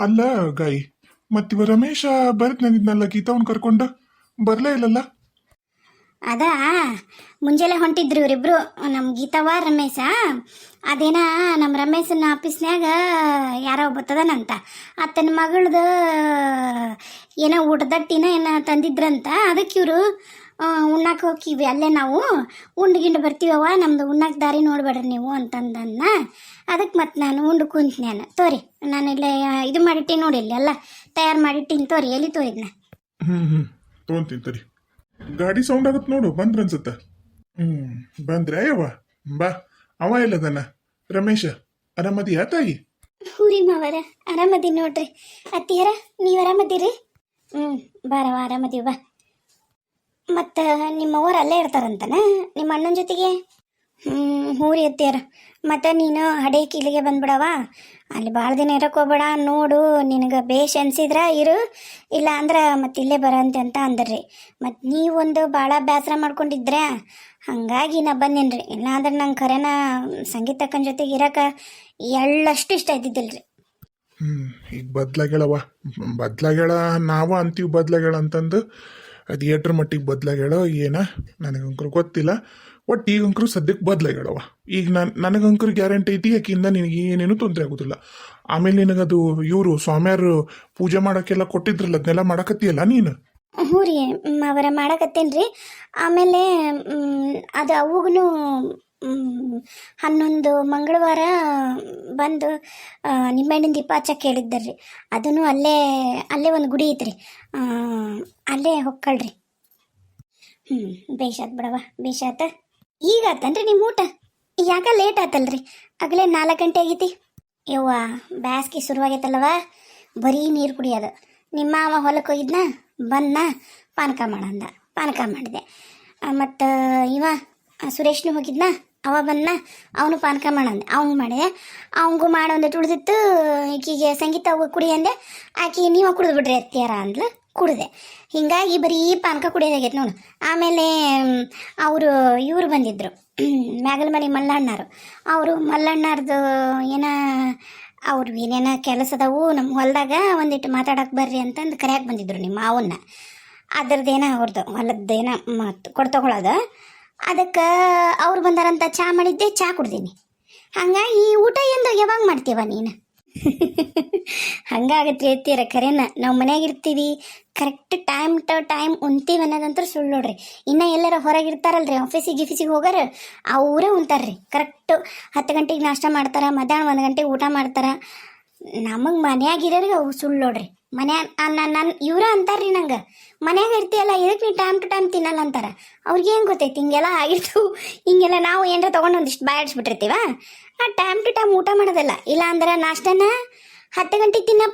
ಅಲ್ಲ ಗಾಯಿ ಮತ್ತಿವ ರಮೇಶ ಬರತ್ ನಂದಿದ್ನಲ್ಲ ಗೀತಾವನ್ ಕರ್ಕೊಂಡ? ಬರ್ಲೇ ಇಲ್ಲಲ್ಲ? ಅದ? ಮುಂಜಾನೆ ಹೊಂಟಿದ್ರು ಇವರಿಬ್ರು. ನಮ್ಮ ಗೀತವ ರಮೇಶ. ಅದೇನ ನಮ್ಮ ರಮೇಶನ ಆಫೀಸ್ನ್ಯಾಗ ಯಾರೋ ಬರ್ತದನಂತ ಆತನ ಮಗಳದು ಏನೋ ಊಟದಟ್ಟಿನ ಏನೋ ತಂದಿದ್ರಂತ. ಅದಕ್ಕೆ ಇವರು ಉಣ್ಣಾಕ ಹೋಗಿವಿ ಅಲ್ಲೇ ನಾವು ಉಂಡು ಗಿಂಡು ಬರ್ತೀವವ ನಮ್ದು ಉಣ್ಣಕ್ಕೆ ದಾರಿ ನೋಡ್ಬೇಡ್ರಿ ನೀವು ಅಂತಂದನ್ನ. ಅದಕ್ಕೆ ಮತ್ತೆ ನಾನು ಉಂಡು ಕುಂತ ನಾನು ತೋರಿ ನಾನು ಇಲ್ಲೇ ಇದು ಮಾಡಿಟ್ಟಿನಿ ನೋಡಿ ಇಲ್ಲಿ ಎಲ್ಲ ತಯಾರು ಮಾಡಿಟ್ಟಿನಿ ತೋರಿ ಎಲ್ಲಿ ತೋರಿದ್ನ? ಹ್ಞೂ ಹ್ಞೂ ತೊಗೊಂತೀನಿ ತೋರಿ. ಗಾಡಿ ಸೌಂಡ್ ಆಗುತ್ತೆ ನೋಡು ಬಂದ್ರೆ ಅನ್ಸುತ್ತೆ. ಹ್ಞೂ ಬಂದ್ರೆ ಅಯ್ಯವ್ವ. ಬಾ ಅವ ಇಲ್ಲದನ್ನ ರಮೇಶ ಆರಾಮದಿಯಾ ತಾಯಿ? ಹೂರಿ ಮಾವರ ಆರಾಮದಿ ನೋಡ್ರಿ. ಅತ್ತಿಯರ ನೀವು ಆರಾಮದಿರಿ? ಹ್ಞೂ ಬಾರವ ಅರಾಮದಿ ಬಾ. ಮತ್ತು ನಿಮ್ಮವ್ರು ಅಲ್ಲೇ ಇರ್ತಾರಂತನ? ನಿಮ್ಮ ಅಣ್ಣನ ಜೊತೆಗೆ? ಹ್ಞೂ ಹೂರಿ ಅತ್ತಿಯರ. ಮತ್ತು ನೀನು ಹಡೆ ಕೀಲಿಗೆ ಬಂದ್ಬಿಡವ ಅಲ್ಲಿ ಭಾಳ ದಿನ ಇರಕ್ಕೆ ಹೋಗ್ಬೇಡ. ನೋಡು, ನಿನಗೆ ಬೇಷ್ ಅನ್ಸಿದ್ರ ಇರು. ಇಲ್ಲ ಅಂದ್ರೆ ಮತ್ತೆ ಇಲ್ಲೇ ಬರಂತೆ ಅಂತ ಅಂದ್ರಿ. ಮತ್ತು ನೀವೊಂದು ಭಾಳ ಬೇಸರ ಮಾಡ್ಕೊಂಡಿದ್ರೆ. ಹಾಗಾಗಿ ನಾ ಬಂದೇನ್ರಿ. ಇಲ್ಲ ಅಂದ್ರೆ ನಂಗೆ ಖರೇನ ಸಂಗೀತಕ್ಕನ ಜೊತೆಗೆ ಇರಕ್ಕೆ ಎಳ್ಳಷ್ಟು ಇಷ್ಟ ಇದ್ದಿದ್ದಿಲ್ರಿ ಹ್ಮ್, ಈಗ ಬದ್ಲಾಗ್ಯಾಳವ ಬದ್ಲಾಗ್ಯಾಳ ನಾವು ಅಂತೀವಿ ಬದ್ಲಾಗ್ಯಾಳ ಅಂತಂದು. ಅದು ಏಟ್ರ ಮಟ್ಟಿಗೆ ಹೇಳೋ, ಏನ? ನನಗಂಕರು ಗೊತ್ತಿಲ್ಲ. ಒಟ್ಟು ಈಗಂಕರು ಸದ್ಯಕ್ಕೆ ಬದ್ಲಾಗ್ಯಾಳವ ಈಗ ನಾನು, ನನಗಂಕರು ಗ್ಯಾರಂಟಿ ಐತಿ ಯಾಕಿಂದ ನಿನಗೆ ಏನೇನು ತೊಂದರೆ ಆಗೋದಿಲ್ಲ. ಆಮೇಲೆ ನಿನಗದು ಇವರು ಸ್ವಾಮಿಯಾರು ಪೂಜೆ ಮಾಡೋಕ್ಕೆಲ್ಲ ಕೊಟ್ಟಿದ್ರಲ್ಲ ಅದನ್ನೆಲ್ಲ ಮಾಡಕತ್ತಿಯಲ್ಲ ನೀನು? ಹ್ಞೂ ರೀ, ಅವರ ಮಾಡಕತ್ತೇನ್ರಿ. ಆಮೇಲೆ ಅದು ಅವಗೂ ಹನ್ನೊಂದು ಮಂಗಳವಾರ ಬಂದು ನಿಂಬೆಹಣ್ಣಿನ ದೀಪ ಹಚ್ಚಕ್ಕೆ ರೀ ಅದನ್ನು ಅಲ್ಲೇ ಅಲ್ಲೇ ಒಂದು ಗುಡಿ ಐತ್ರಿ. ಅಲ್ಲೇ ಹೊಕ್ಕಳ್ರಿ. ಹ್ಞೂ ಬೇಷಾತ್ ಬಿಡವ ಬೇಷಾತ ಈಗ ಆತನ್ರಿ ನಿಮ್ಮ ಊಟ? ಯಾಕ ಲೇಟ್ ಆತಲ್ರಿ? ಆಗಲೇ ನಾಲ್ಕು ಗಂಟೆ ಆಗೈತಿ. ಯವ್ವ, ಬ್ಯಾಸ್ಗೆ ಶುರುವಾಗೈತಲ್ಲವ ಬರೀ ನೀರು ಕುಡಿಯೋದು. ನಿಮ್ಮ ಅವ ಹೊಲಕ್ಕೆ ಹೋಗಿದ್ನ? ಬಂದ ಪಾನಕ ಮಾಡಂದ. ಪಾನಕ ಮಾಡಿದೆ. ಮತ್ತು, ಇವ, ಸುರೇಶ್ನು ಹೋಗಿದ್ನ? ಅವ ಬಂದ ಅವನು ಪಾನಕ ಮಾಡಂದೆ. ಅವಂಗೆ ಮಾಡಿದೆ ಅವಂಗೂ ಮಾಡಿ ಒಂದಿಟ್ಟು ಉಳಿದಿತ್ತು, ಈಕಿಗೆ ಸಂಗೀತ ಕುಡಿ ಅಂದೆ. ಆಕಿ, ನೀವು ಕುಡಿದು ಬಿಡ್ರಿ ಅತ್ತಿಯಾರ ಅಂದ್ಲು, ಕುಡಿದೆ. ಹಿಂಗಾಗಿ ಬರೀ ಪಾನಕ ಕುಡಿಯೋದಾಗೈತೆ ನೋಡು. ಆಮೇಲೆ ಅವರು, ಇವರು ಬಂದಿದ್ದರು ಮ್ಯಾಗಲ ಮನೆ ಮಲ್ಲಣ್ಣರು. ಅವರು ಮಲ್ಲಣ್ಣರ್ದು ಏನ, ಅವ್ರು ಏನೇನ ಕೆಲಸದವು ನಮ್ಮ ಹೊಲದಾಗ ಒಂದಿಟ್ಟು ಮಾತಾಡಕ್ಕೆ ಬರ್ರಿ ಅಂತಂದು ಕರೆಯಕ್ಕೆ ಬಂದಿದ್ರು ನಿಮ್ಮ ಮಾವನ್ನ. ಅದ್ರದ್ದೇನ ಅವ್ರದ್ದು ಹೊಲದ್ದೇನ ಮತ್ತು ಕೊಡ್ತಗೊಳ್ಳೋದು ಅದಕ್ಕೆ ಅವ್ರು ಬಂದಾರಂತ ಚಾ ಮಾಡಿದ್ದೆ, ಚಾ ಕುಡ್ದೀನಿ. ಈ ಊಟ ಎಂದು ಯಾವಾಗ ಮಾಡ್ತೀವ ನೀನು? ಹಂಗಾಗತ್ತೆ ಹೇಳ್ತೀರ ಖರೇನ, ನಾವು ಮನ್ಯಾಗ ಇರ್ತೀವಿ ಕರೆಕ್ಟ್ ಟೈಮ್ ಟು ಟೈಮ್ ಉಣ್ತೀವಿ ಅನ್ನೋದಂತೂ ಸುಳ್ಳು ನೋಡ್ರಿ. ಇನ್ನು ಎಲ್ಲರ ಹೊರಗೆ ಇರ್ತಾರಲ್ರಿ ಆಫೀಸಿಗೆ ಗಿಫೀಸಿಗೆ ಹೋಗಾರ, ಅವರೇ ಉಣ್ತಾರ್ರಿ. ಕರೆಕ್ಟ್ ಹತ್ತು ಗಂಟೆಗೆ ನಾಷ್ಟ ಮಾಡ್ತಾರೆ, ಮಧ್ಯಾಹ್ನ ಒಂದು ಗಂಟೆಗೆ ಊಟ ಮಾಡ್ತಾರ. ನಮಗೆ ಮನ್ಯಾಗಿರೋರಿಗೆ ಅವು ಸುಳ್ಳು ನೋಡ್ರಿ. ಮನ್ಯಾಗ ನನ್ನ ನನ್ನ ಇವ್ರ ಅಂತಾರ್ರಿ ನಂಗೆ. ಮನ್ಯಾಗ ಇರ್ತೀಯಲ್ಲ ಇದಕ್ಕೆ ನೀ ಟೈಮ್ ಟು ಟೈಮ್ ತಿನ್ನಲ್ಲ ಅಂತಾರ? ಅವ್ರಿಗೆ ಏನು ಗೊತ್ತೈತಿ? ಹಿಂಗೆಲ್ಲ ಆಗಿರ್ತು ಹಿಂಗೆಲ್ಲ ನಾವು ಏನರ ತೊಗೊಂಡು ಒಂದಿಷ್ಟು ಬಾಯಾಡ್ಸ್ಬಿಟ್ಟಿರ್ತೀವ ಆ ಟೈಮ್ ಟು ಟೈಮ್ ಊಟ ಮಾಡೋದಲ್ಲ. ಇಲ್ಲ ಅಂದ್ರೆ ನಾಷ್ಟನ ಹತ್ತು ಗಂಟೆಗೆ ತಿನ್ನೋ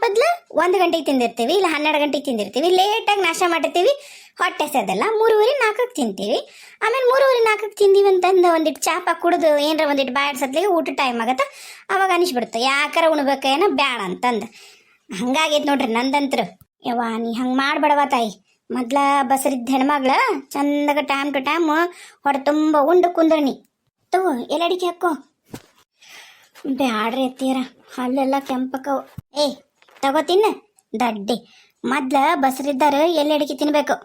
ಒಂದು ಗಂಟೆಗೆ ತಿಂದಿರ್ತೀವಿ, ಇಲ್ಲ ಹನ್ನೆರಡು ಗಂಟೆಗೆ ತಿಂದಿರ್ತೀವಿ, ಲೇಟಾಗಿ ನಾಷ್ಟ ಮಾಡಿರ್ತೀವಿ. ಹೊಟ್ಟೆ ಸೇದಲ್ಲ, ಮೂರುವರೆ ನಾಲ್ಕಕ್ಕೆ ತಿಂತೀವಿ. ಆಮೇಲೆ ಮೂರುವರೆ ನಾಲ್ಕಕ್ಕೆ ತಿಂದೀವಿ ಅಂತಂದು ಒಂದಿಟ್ಟು ಚಾಪ ಕುಡಿದು ಏನರ ಒಂದಿಟ್ಟು ಬಾಯಾಡ್ಸತ್ಲಿಗೆ ಊಟ ಟೈಮ್ ಆಗತ್ತೆ, ಅವಾಗ ಅನಿಸ್ಬಿಡ್ತು, ಯಾಕಾರ ಉಣ್ಬೇಕೇನೋ ಬ್ಯಾಡ ಅಂತಂದು. ಹಂಗಾಗೈತೆ ನೋಡ್ರಿ ನಂದಂತ್ರು. ಯವ್ವ, ನೀ ಹಂಗೆ ಮಾಡಬೇಡವ ತಾಯಿ. ಮೊದ್ಲ ಬಸರಿದ್ದ ಹೆಣ್ಮಗ್ಳ, ಚಂದಾಗ ಟೈಮ್ ಟು ಟೈಮ್ ಹೊಡೆ ತುಂಬ ಉಂಡು ಕುಂದ್ರಣಿ ತಗೋ ಎಲ್ಲಡಿಕೆ ಹಾಕೋ? ಬ್ಯಾಡ್ರಿ ಎತ್ತೀರ ಹಲ್ಲೆಲ್ಲ ಕೆಂಪಕ್ಕವು. ಏಯ್ ತಗೋ ತಿನ್ನ. ದಡ್ಡಿ. ಮೊದ್ಲ ಬಸರಿದ್ದಾರ ಎಲ್ಲಿ ಅಡಿಕೆ ತಿನ್ಬೇಕು?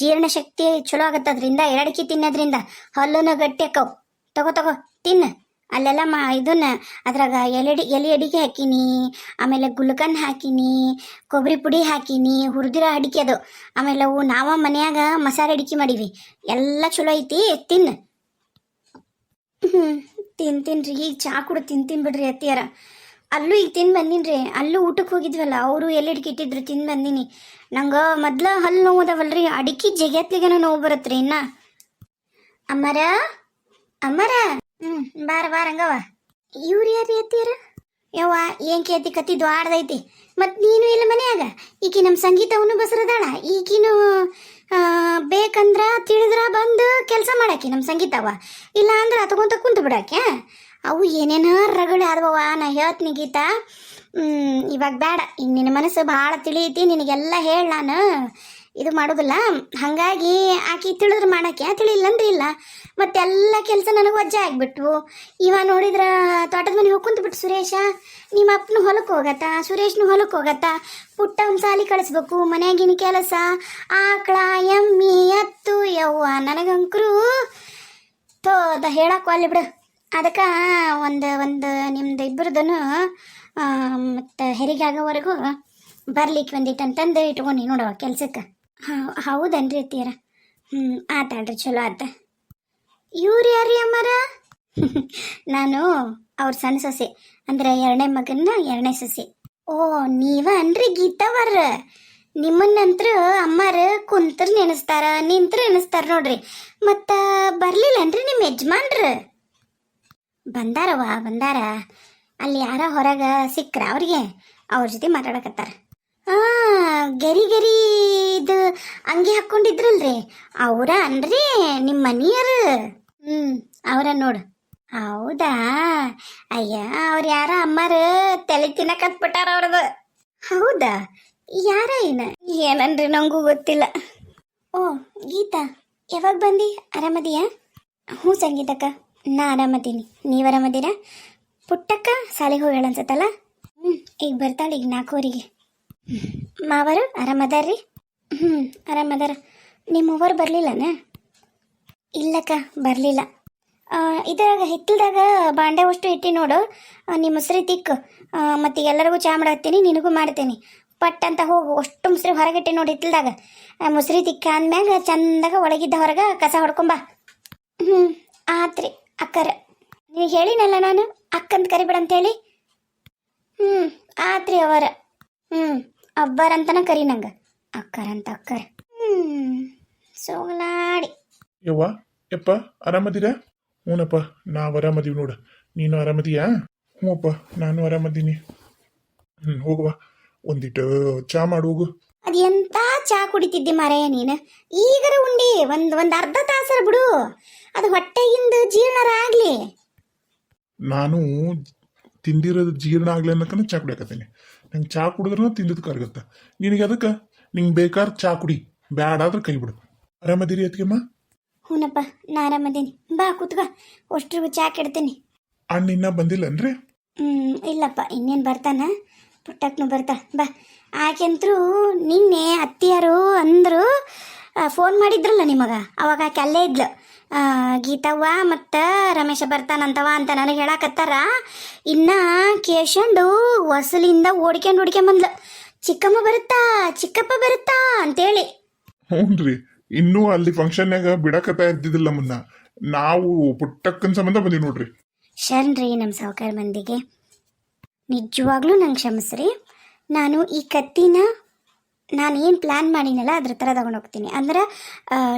ಜೀರ್ಣ ಶಕ್ತಿ ಚಲೋ ಆಗತ್ತೆ ಅದರಿಂದ ಎರಡಿಕೆ ತಿನ್ನೋದ್ರಿಂದ ಹಲ್ಲುನ ಗಟ್ಟಿ ಅಕ್ಕವು. ತಗೋ ತಗೋ ತಿನ್ನ ಅಲ್ಲೆಲ್ಲ ಮಾ, ಇದನ್ನ ಅದ್ರಾಗ ಎಲೆಡಿ ಎಲೆ ಅಡಿಕೆ ಹಾಕಿನಿ, ಆಮೇಲೆ ಗುಲ್ಕನ್ ಹಾಕಿನಿ ಕೊಬ್ಬರಿ ಪುಡಿ ಹಾಕಿನಿ, ಹುರಿದಿರೋ ಅಡಿಕೆ ಅದು. ಆಮೇಲೆ ಅವು ನಾವ ಮನ್ಯಾಗ ಮಸಾಲೆ ಅಡಿಕೆ ಮಾಡೀವಿ. ಎಲ್ಲ ಚಲೋ ಐತಿ ತಿನ್ನ ಹ್ಞೂ ತಿಂತೀನ್ರಿ ಈಗ ಚಾ ಕೂಡ ತಿಂತೀನಿ ಬಿಡ್ರಿ ಅತ್ತಿಯಾರ. ಅಲ್ಲೂ ಈಗ ತಿಂದು ಬಂದೀನಿ ಅಲ್ಲೂ ಊಟಕ್ಕೆ ಹೋಗಿದ್ವಲ್ಲ, ಅವರು ಎಲ್ಲಿಡ್ಕೆ ಇಟ್ಟಿದ್ರು, ತಿಂದು ಬಂದೀನಿ. ನಂಗೆ ಮೊದ್ಲ ಹಲ್ಲು ನೋವು ಅದಾವಲ್ರಿ, ಅಡಿಕೆ ಜಗ್ಯಾತ್ಲಿಗೇನೋ ನೋವು ಬರುತ್ತೆ ರೀ ಇನ್ನ. ಅಮರ ಅಮರ ಹ್ಞೂ ಬಾರ ಬಾರ ಹಂಗವ ಇವ್ರು ಯಾರು ಎತ್ತೀರ ಯವ್ವ, ಏನ್ ಕೇತಿ ಕತ್ತಿ ದ್ವಾಡ್ದೈತಿ ಮತ್ತು ನೀನು ಇಲ್ಲ ಮನೆಯಾಗ? ಈಕಿ ನಮ್ಮ ಸಂಗೀತವನ್ನು ಬಸರದಾಳ ಈಕಿನು ಬೇಕಂದ್ರ ತಿಳಿದ್ರ ಬಂದು ಕೆಲಸ ಮಾಡಾಕಿ ನಮ್ಮ ಸಂಗೀತವ ಇಲ್ಲ ಅಂದ್ರೆ ತಗೊಂತ ಕುಂತು ಬಿಡಾಕೆ ಅವು ಏನೇನೋ ರಗಳೆ ಆದವ ನಾ ಹೇಳ್ತೀನಿ ಗೀತಾ. ಇವಾಗ ಬೇಡ, ಈಗ ನಿನ್ನ ಮನಸ್ಸು ಭಾಳ ತಿಳಿಯೈತಿ, ನಿನಗೆಲ್ಲ ಹೇಳ ನಾನು. ಇದು ಮಾಡೋದಿಲ್ಲ, ಹಾಗಾಗಿ ಆಕಿ ತಿಳಿದ್ರೆ ಮಾಡಕ್ಕೆ ತಿಳಿಲ್ಲಂದ್ರೆ ಇಲ್ಲ. ಮತ್ತೆಲ್ಲ ಕೆಲಸ ನನಗೆ ವಜ್ಜೆ ಆಗಿಬಿಟ್ವು. ಇವ ನೋಡಿದ್ರ ತೋಟದ ಮನೆ ಹೋಗಿ ಬಿಟ್ಟು ಸುರೇಶ. ನಿಮ್ಮ ಅಪ್ಪನು ಹೊಲಕ್ಕೆ ಹೋಗತ್ತ, ಸುರೇಶ್ನು ಹೊಲಕ್ಕೆ ಹೋಗತ್ತ. ಪುಟ್ಟ ಸಾಲಿ ಕಳಿಸ್ಬೇಕು ಮನ್ಯಾಗಿನ ಕೆಲಸ. ಆಕಳ ಎಮ್ಮಿ ಎತ್ತು ಯವ್ವ, ನನಗಂಕರು ತೋದ ಹೇಳಕ್ಕೆ ಅಲ್ಲಿ ಬಿಡು. ಅದಕ್ಕೆ ಒಂದು ಒಂದು ನಿಮ್ದು ಇಬ್ಬರದನ್ನು ಮತ್ತು ಹೆರಿಗೆ ಆಗೋವರೆಗೂ ಬರ್ಲಿಕ್ಕೆ ಒಂದಿಟ್ಟು ಅಂತಂದು ಇಟ್ಕೊಂಡು ನೋಡವ ಕೆಲ್ಸಕ್ಕೆ. ಹಾಂ, ಹೌದನ್ರಿ ತೀರ ಹ್ಞೂ ಆತಾಡ್ರಿ ಚಲೋ ಆತ. ಇವ್ರು ಯಾರ ಅಮ್ಮರ? ನಾನು ಅವ್ರ ಸಣ್ಣ ಸೊಸೆ, ಅಂದ್ರೆ ಎರಡನೇ ಮಗನ ಎರಡನೇ ಸೊಸೆ. ಓ, ನೀವ ಅನ್ರಿ ಗೀತವರ? ನಿಮ್ಮನ್ನಂತ್ರ ಅಮ್ಮಾರ ಕುಂತ್ರ ನೆನೆಸ್ತಾರ, ನಿಂತ್ರ ನೆನೆಸ್ತಾರ ನೋಡ್ರಿ. ಮತ್ತ ಬರ್ಲಿಲ್ಲನ್ರಿ ನಿಮ್ಮ ಯಜಮಾನ್ರ? ಬಂದಾರವ್ವ, ಬಂದಾರ. ಅಲ್ಲಿ ಯಾರ ಹೊರಗೆ ಸಿಕ್ಕ್ರ ಅವ್ರಿಗೆ? ಅವ್ರ ಜೊತೆ ಮಾತಾಡಕತ್ತಾರ. ಗೆರಿ ಗೆರಿ ಇದು ಅಂಗಿ ಹಾಕೊಂಡಿದ್ರಲ್ರಿ. ಅವರ ಅನ್ರಿ ನಿಮ್ಮ ಮನಿಯರು. ಹ್ಮ್, ಅವರ ನೋಡು. ಹೌದಾ? ಅಯ್ಯ, ಅವ್ರ ಯಾರ ಅಮ್ಮಾರ ತಲೆ ತಿನ್ನಕತ್ಬಿಟ್ಟಾರ ಅವ್ರದ್ದು ಹೌದಾ? ಯಾರ ಏನ ಏನನ್ರಿ ನಂಗೂ ಗೊತ್ತಿಲ್ಲ. ಓ, ಗೀತಾ, ಯಾವಾಗ ಬಂದಿ? ಆರಾಮದಿಯಾ? ಹ್ಞೂ ಸಂಗೀತಕ್ಕ. ನಾ ಆರಾಮದೀನಿ. ನೀವು ಆರಾಮದೀರಾ? ಪುಟ್ಟಕ್ಕ ಸಾಲಿಗೆ ಹೋಗ್ಯಾಳ ಅನ್ಸತ್ತಲ್ಲ? ಹ್ಞೂ ಈಗ ಬರ್ತಾಳೆ ಈಗ ನಾಲ್ಕೂರಿಗೆ ಮಾವರು ಆರಾಮದಾರ್ರಿ? ಹ್ಞೂ ಆರಾಮದಾರ. ನಿಮ್ಮವ್ವರು ಬರಲಿಲ್ಲನ? ಇಲ್ಲಕ್ಕ, ಬರಲಿಲ್ಲ. ಇದ್ರಾಗ ಹಿತ್ತಲ್ದಾಗ ಬಾಂಡೆ ಅಷ್ಟು ಇಟ್ಟಿ ನೋಡು. ನಿಮ್ಮ ಮುಸ್ರಿ ತಿಕ್ಕು. ಮತ್ತು ಎಲ್ಲರಿಗೂ ಚಾ ಮಾಡತ್ತೀನಿ ನಿನಗೂ ಮಾಡ್ತೀನಿ. ಪಟ್ ಅಂತ ಹೋಗು. ಅಷ್ಟು ಮುಸ್ರಿ ಹೊರಗಿಟ್ಟಿ ನೋಡಿ ಹಿತ್ತಲ್ದಾಗ. ಮುಸ್ರಿ ತಿಕ್ಕ ಅಂದ್ಮ್ಯಾಗ ಚಂದಾಗ ಒಳಗಿದ್ದ ಹೊರಗೆ ಕಸ ಹೊಡ್ಕೊಂಬ ಹ್ಞೂ ಆತ್ರಿ. ಅಕ್ಕರ, ನೀವು ಹೇಳಿನಲ್ಲ ನಾನು ಅಕ್ಕಂತ ಕರಿಬೇಡ ಅಂತೇಳಿ? ಹ್ಞೂ ಆತ್ರಿ ಅವರ. ಹ್ಞೂ ಅಬ್ಬರಂತನ ಕರಿ ನಂಗೆ. ಅಕ್ಕರಂತ ಅಕ್ಕರ. ಹ್ಞೂ ಸೋಗಲಾಡಿ ಯವ್ವ, ಯಪ್ಪ, ಆರಾಮದಿರಾ? ಹ್ಞೂನಪ್ಪ ನಾವು ಆರಾಮದೀವಿ ನೋಡು. ನೀನು ಆರಾಮದಿಯಾ? ಹ್ಞೂಪ್ಪ ನಾನು ಆರಾಮದೀನಿ ಹ್ಞೂ ಹೋಗುವ. ಒಂದಿಟ್ಟು ಚಾ ಹೋಗು. ಅದು ಎಂತ ಚಾ ಕುಡಿತಿದ್ದಿ ಮಾರೇ ನೀನು? ಈಗರ ಉಂಡಿ ಒಂದು ಒಂದು ಅರ್ಧ ತಾಸರ ಬಿಡು. ಅದು ಹೊಟ್ಟೆಗಿಂದ ಜೀರ್ಣರ ಆಗಲಿ. ನಾನು ತಿಂದಿರೋದು ಜೀರ್ಣ ಆಗ್ಲಿ ಅನ್ನಕನ ಚಾ ಕುಡಿಯಕತ್ತೀನಿ. ನಂಗೆ ಚಾ ಕುಡಿದ್ರೂ ತಿಂದಿದ್ದು ಕರಗತ್ತ. ನಿನಗೆ ಅದಕ್ಕೆ ನಿಂಗೆ ಬೇಕಾದ್ರೆ ಚಾ ಕುಡಿ. ಬ್ಯಾಡಾದ್ರೆ ಕೈ ಬಿಡು. ಆರಾಮದಿರಿ ಅತ್ತಿಗೆಮ್ಮ ಹ್ಞೂನಪ್ಪ ನಾ ಆರಾಮದೀನಿ. ಬಾ ಕೂತ್ಗ ಅಷ್ಟ್ರಿಗೂ ಚಾ ಕೆಡ್ತೀನಿ. ಅಣ್ಣ ಇನ್ನ ಬಂದಿಲ್ಲನ್ರಿ? ಹ್ಮ್ ಇಲ್ಲಪ್ಪ ಇನ್ನೇನು ಬರ್ತಾನ? ಪುಟ್ಟಕ್ಕನು ಬರ್ತಾ ಬಾ. ಆಕೆಂತರೂ ನಿನ್ನೆ ಅತ್ತಿಯರು ಅಂದರು ಫೋನ್ ಮಾಡಿದ್ರಲ್ಲ ನಿಮಗ? ಅವಾಗ ಆಕೆ ಅಲ್ಲೇ ಇದ್ಲು. ಗೀತವ್ವ ಮತ್ತು ರಮೇಶ ಬರ್ತಾನಂತವ ಅಂತ ನನಗೆ ಹೇಳಕತ್ತಾರ. ಇನ್ನ ಕೇಶಂಡು ಹೊಸಲಿಂದ ಓಡ್ಕೊಂಡು ಓಡ್ಕೊಂಬಂದ್ಲು ಚಿಕ್ಕಮ್ಮ ಬರುತ್ತಾ ಚಿಕ್ಕಪ್ಪ ಬರುತ್ತಾ ಅಂತೇಳಿ. ಹ್ಞೂನ್ರಿ ಇನ್ನೂ ಅಲ್ಲಿ ಫಂಕ್ಷನ್ಯಾಗ ಬಿಡಕತ್ತ ಇದ್ದಿದ್ದಿಲ್ಲ ಮುನ್ನ. ನಾವು ಪುಟ್ಟಕ್ಕನ ಸಂಬಂಧ ಬಂದೀವಿ ನೋಡ್ರಿ. ಶರಣ್ರಿ ನಮ್ಮ ಸಾವುಕಾರ ಮಂದಿಗೆ. ನಿಜವಾಗ್ಲೂ ನಂಗೆ ಕ್ಷಮಿಸ್ರಿ. ನಾನು ಈ ಕತ್ತಿನ ನಾನು ಏನು ಪ್ಲ್ಯಾನ್ ಮಾಡಿನಲ್ಲ ಅದ್ರ ಥರ ತಗೊಂಡು ಹೋಗ್ತೀನಿ. ಅಂದ್ರೆ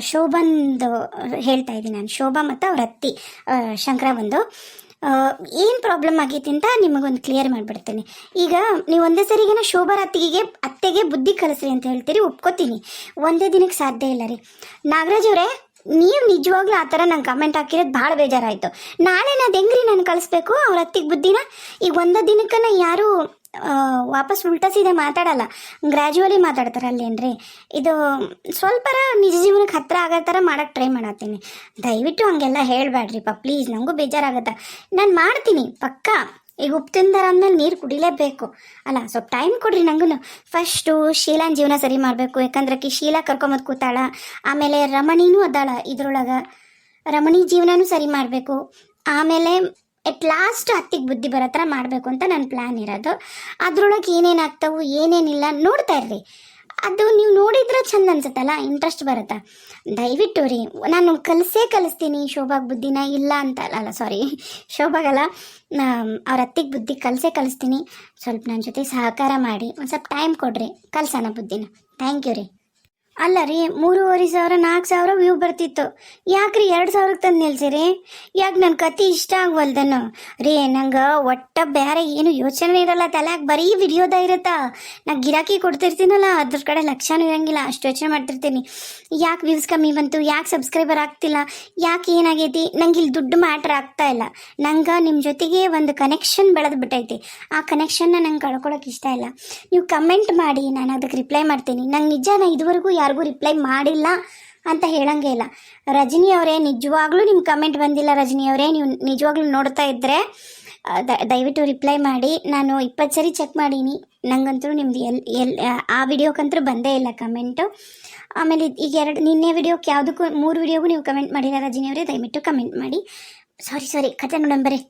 ಶೋಭಂದು ಹೇಳ್ತಾ ಇದ್ದೀನಿ ನಾನು. ಶೋಭಾ ಮತ್ತು ಅವ್ರ ಅತ್ತಿ ಶಂಕರ ಬಂದು ಏನು ಪ್ರಾಬ್ಲಮ್ ಆಗೈತಿ ಅಂತ ನಿಮಗೊಂದು ಕ್ಲಿಯರ್ ಮಾಡಿಬಿಡ್ತೀನಿ. ಈಗ ನೀವು ಒಂದೇ ಸರಿಗೇನ ಶೋಭಾರ ಅತ್ತಿಗೆ ಅತ್ತೆಗೆ ಬುದ್ಧಿ ಕಲಿಸ್ರಿ ಅಂತ ಹೇಳ್ತೀರಿ, ಒಪ್ಕೋತೀನಿ. ಒಂದೇ ದಿನಕ್ಕೆ ಸಾಧ್ಯ ಇಲ್ಲ ರೀ. ನಾಗರಾಜ್ ಅವರೇ ನೀವು ನಿಜವಾಗ್ಲೂ ಆ ಥರ ನಂಗೆ ಕಮೆಂಟ್ ಹಾಕಿರೋದು ಭಾಳ ಬೇಜಾರಾಯಿತು. ನಾಳೆ ಅದು ಹೆಂಗ್ರಿ ನಾನು ಕಳಿಸ್ಬೇಕು? ಅವ್ರ ಅತ್ತಿಗೆ ಬುದ್ಧಿನ? ಈಗ ಒಂದೇ ದಿನಕ್ಕನ ಯಾರು ವಾಪಸ್ ಉಲ್ಟಾ ಸೀದಾ ಮಾತಾಡಲ್ಲ. ಗ್ರ್ಯಾಜುವಲಿ ಮಾತಾಡ್ತಾರೆ ಅಲ್ಲೇನ್ರಿ ಇದು ಸ್ವಲ್ಪರ ನಿಜ ಜೀವನಕ್ಕೆ ಹತ್ತಿರ ಆಗೋ ಥರ ಮಾಡೋಕ್ಕೆ ಟ್ರೈ ಮಾಡತ್ತೀನಿ. ದಯವಿಟ್ಟು ಹಂಗೆಲ್ಲ ಹೇಳಬೇಡ್ರಿಪ್ಪ ಪ್ಲೀಸ್ ನನಗೂ ಬೇಜಾರಾಗತ್ತೆ. ನಾನು ಮಾಡ್ತೀನಿ, ಪಕ್ಕಾ. ಈಗ ಉಪ್ಪು ತಿಂದಾರ ಅಂದಮೇಲೆ ನೀರು ಕುಡಿಲೇಬೇಕು. ಅಲ್ಲ, ಸ್ವಲ್ಪ ಟೈಮ್ ಕೊಡ್ರಿ ನಂಗೂ ಫಸ್ಟು ಶೀಲಾನ್ ಜೀವನ ಸರಿ ಮಾಡಬೇಕು. ಯಾಕಂದ್ರೆ ಆಕಿ ಶೀಲಾ ಕರ್ಕೊಂಬಂದು ಕೂತಾಳ. ಆಮೇಲೆ ರಮಣಿನೂ ಅದಾಳ ಇದ್ರೊಳಗೆ. ರಮಣಿ ಜೀವನನೂ ಸರಿ ಮಾಡಬೇಕು. ಆಮೇಲೆ ಎಟ್ ಲಾಸ್ಟ್ ಹತ್ತಿಗೆ ಬುದ್ಧಿ ಬರೋ ಥರ ಮಾಡಬೇಕು ಅಂತ ನನ್ನ ಪ್ಲ್ಯಾನ್ ಇರೋದು. ಅದ್ರೊಳಗೆ ಏನೇನು ಆಗ್ತಾವು ಏನೇನಿಲ್ಲ ನೋಡ್ತಾ ಇರ್ರಿ. ಅದು ನೀವು ನೋಡಿದ್ರೆ ಚಂದ ಅನ್ಸುತ್ತಲ್ಲ ಇಂಟ್ರೆಸ್ಟ್ ಬರುತ್ತಾ? ದಯವಿಟ್ಟು ರೀ, ನಾನು ಕಲಿಸೇ ಕಲಿಸ್ತೀನಿ, ಶೋಭಾಗ್ ಬುದ್ಧಿನ ಇಲ್ಲ ಅಂತ, ಅಲ್ಲ ಸಾರಿ ಶೋಭಾಗಲ್ಲ ಅವ್ರ ಅತ್ತಿಗೆ ಬುದ್ಧಿ ಕಲಿಸೇ ಕಲಿಸ್ತೀನಿ. ಸ್ವಲ್ಪ ನನ್ನ ಜೊತೆ ಸಹಕಾರ ಮಾಡಿ, ಒಂದು ಸ್ವಲ್ಪ ಟೈಮ್ ಕೊಡ್ರಿ, ಕಲ್ಸೋಣ ಬುದ್ಧಿನ. ಥ್ಯಾಂಕ್ ಯು ರೀ. ಅಲ್ಲ ರೀ, ಮೂರುವರೆ ಸಾವಿರ, ನಾಲ್ಕು ಸಾವಿರ ವ್ಯೂ ಬರ್ತಿತ್ತು. ಯಾಕ್ರಿ ಎರಡು ಸಾವಿರಕ್ಕೆ ತಂದು ನಿಲ್ಸಿರಿ? ಯಾಕೆ ನನ್ನ ಕತಿ ಇಷ್ಟ ಆಗ್ವಲ್ದನು? ರೀ, ನಂಗೆ ಒಟ್ಟ ಬೇರೆ ಏನು ಯೋಚನೆ ಇರಲ್ಲ, ತಲೆಯಾಗ ಬರೀ ವಿಡಿಯೋದ ಇರುತ್ತಾ? ನಾ ಗಿರಾಕಿ ಕೊಡ್ತಿರ್ತೀನಲ್ಲ, ಅದ್ರ ಕಡೆ ಲಕ್ಷನೂ ಇರಂಗಿಲ್ಲ, ಅಷ್ಟು ಯೋಚನೆ ಮಾಡ್ತಿರ್ತೀನಿ. ಯಾಕೆ ವ್ಯೂಸ್ ಕಮ್ಮಿ ಬಂತು, ಯಾಕೆ ಸಬ್ಸ್ಕ್ರೈಬರ್ ಆಗ್ತಿಲ್ಲ, ಯಾಕೆ ಏನಾಗೈತಿ? ನಂಗೆ ಇಲ್ಲಿ ದುಡ್ಡು ಮ್ಯಾಟ್ರ್ ಆಗ್ತಾ ಇಲ್ಲ. ನಂಗೆ ನಿಮ್ಮ ಜೊತೆಗೆ ಒಂದು ಕನೆಕ್ಷನ್ ಬೆಳೆದು ಬಿಟ್ಟೈತಿ. ಆ ಕನೆಕ್ಷನ್ನ ನಂಗೆ ಕಳ್ಕೊಳಕ್ಕೆ ಇಷ್ಟ ಇಲ್ಲ. ನೀವು ಕಮೆಂಟ್ ಮಾಡಿ, ನಾನು ಅದಕ್ಕೆ ರಿಪ್ಲೈ ಮಾಡ್ತೀನಿ. ನಂಗೆ ನಿಜ ನಾ ಇದುವರೆಗೂ ಯಾರಿಗೂ ಯಾರಿಗೂ ರಿಪ್ಲೈ ಮಾಡಿಲ್ಲ ಅಂತ ಹೇಳಂಗೆ ಇಲ್ಲ. ರಜನಿ ಅವರೇ, ನಿಜವಾಗ್ಲೂ ನಿಮ್ಮ ಕಮೆಂಟ್ ಬಂದಿಲ್ಲ ರಜನಿ ಅವರೇ. ನೀವು ನಿಜವಾಗ್ಲೂ ನೋಡ್ತಾ ಇದ್ದರೆ ದಯವಿಟ್ಟು ರಿಪ್ಲೈ ಮಾಡಿ. ನಾನು ಇಪ್ಪತ್ತು ಸರಿ ಚೆಕ್ ಮಾಡೀನಿ. ನಂಗಂತೂ ನಿಮ್ದು ಎಲ್ ಎಲ್, ಆ ವಿಡಿಯೋಕ್ಕಂತೂ ಬಂದೇ ಇಲ್ಲ ಕಮೆಂಟು ಆಮೇಲೆ ಈಗ ಎರಡು, ನಿನ್ನೆ ವಿಡಿಯೋಕ್ಕೆ ಯಾವುದಕ್ಕೂ, ಮೂರು ವಿಡಿಯೋಗೂ ನೀವು ಕಮೆಂಟ್ ಮಾಡಿಲ್ಲ ರಜನಿ ಅವರೇ. ದಯವಿಟ್ಟು ಕಮೆಂಟ್ ಮಾಡಿ. ಸಾರಿ ಸಾರಿ ಕತೆ ನೋಡಂಬರಿ.